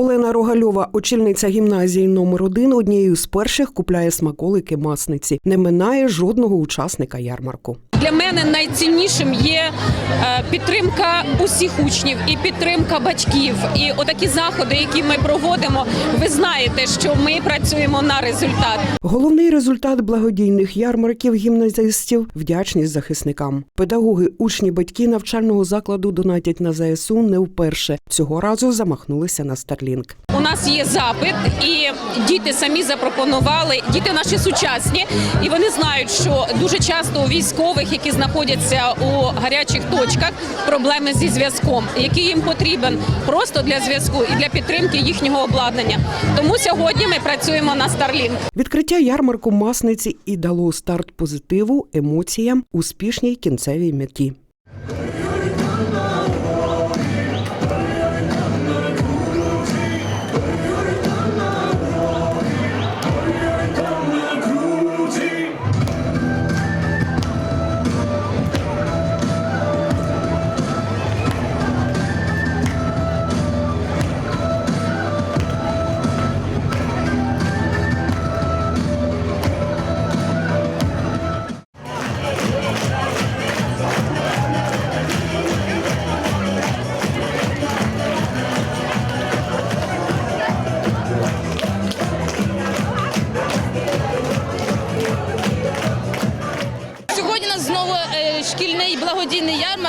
Олена Рогальова, очільниця гімназії номер 1 однією з перших купляє смаколики масниці. Не минає жодного учасника ярмарку. Для мене найціннішим є е, підтримка усіх учнів і підтримка батьків. І отакі заходи, які ми проводимо, ви знаєте, що ми працюємо на результат. Головний результат благодійних ярмарків гімназистів вдячність захисникам. Педагоги, учні, батьки навчального закладу донатять на ЗСУ не вперше. Цього разу замахнулися на Starlink. У нас є запит, і діти самі запропонували. Діти наші сучасні, і вони знають, що дуже часто у військових, які знаходяться у гарячих точках, проблеми зі зв'язком, який їм потрібен просто для зв'язку і для підтримки їхнього обладнання. Тому сьогодні ми працюємо на Starlink. Відкриття ярмарку масниці і дало старт позитиву, емоціям, успішній кінцевій меті.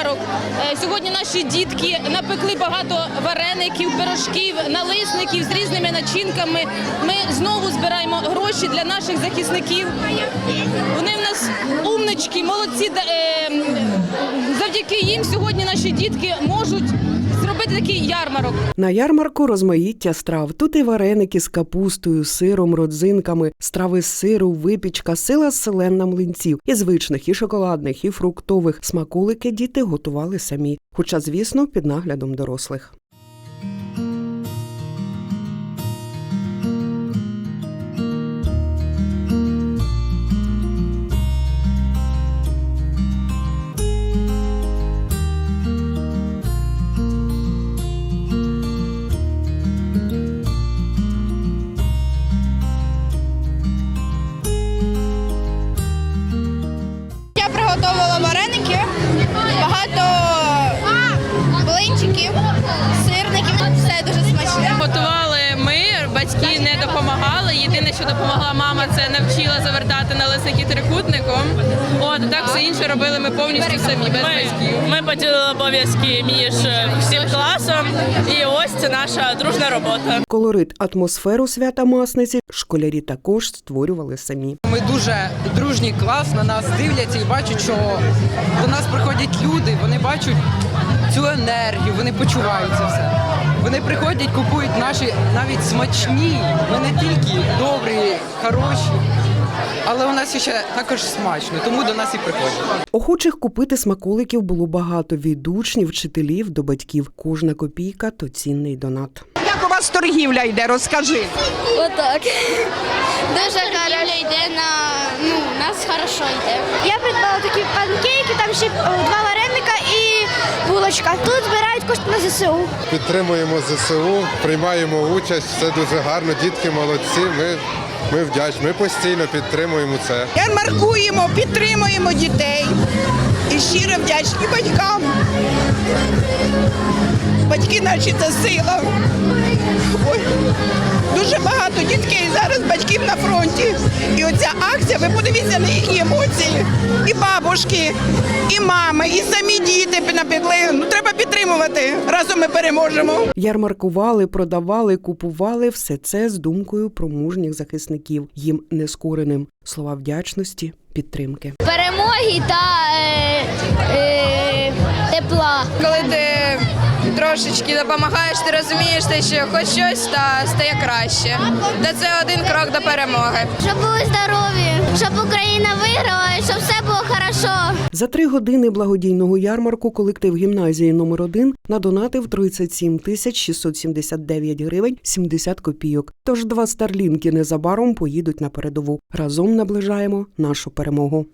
Ярмарок. Е, Сьогодні наші дітки напекли багато вареників, пирожків, налисників з різними начинками. Ми знову збираємо гроші для наших захисників. Вони в нас умнички, молодці. Да- е, Завдяки їм сьогодні наші дітки можуть зробити такий ярмарок. На ярмарку розмаїття страв. Тут і вареники з капустою, сиром, родзинками, страви з сиру, випічка, сила селен млинців. І звичних, і шоколадних, і фруктових. Смаколики діти готували самі. Хоча, звісно, під наглядом дорослих. Допомагали. Єдине, що допомогла мама, це навчила завертати налисники трикутником. От так все інше робили ми повністю самі без батьків. Ми поділили обов'язки між всім класом, і ось це наша дружна робота. Колорит атмосферу свята масниці школярі також створювали самі. Ми дуже дружній клас, на нас дивляться і бачать, що до нас приходять люди, вони бачать цю енергію, вони почувають це все. Вони приходять, купують наші навіть смачні. Ми не тільки добрі, хороші, але у нас ще також смачно, тому до нас і приходять. Охочих купити смаколиків було багато від учнів, вчителів до батьків. Кожна копійка то цінний донат. Як у вас торгівля йде, розкажи. Отак. Дуже хорошо йде на ну, нас хорошо йде. Я придбала такі панкейки, там ще два вареника і булочка. Тут збирають кошти на ЗСУ. Підтримуємо ЗСУ, приймаємо участь. Це дуже гарно. Дітки молодці. Ми, ми вдячні. Ми постійно підтримуємо це. Ярмаркуємо, підтримуємо дітей. І щиро вдячні батькам. Батьки наші це сила. Ой, дуже багато дітей зараз батьків на фронті. І оця акція, ви подивіться на їхні емоції. І бабушки, і мами, і самі діти напекли. Ну треба підтримувати. Разом ми переможемо. Ярмаркували, продавали, купували все це з думкою про мужніх захисників, їм нескореним. Слова вдячності, підтримки. Перемоги та е, е, тепла. Коли ти трошечки допомагаєш, ти розумієш, те, що хоч щось та стає краще. Та це один крок до перемоги. Щоб були здорові, щоб Україна виграла, і щоб все було хорошо. За три години благодійного ярмарку колектив гімназії номер 1 надонатив 37 тисяч 679 гривень 70 копійок. Тож два старлінки незабаром поїдуть на передову. Разом наближаємо нашу перемогу.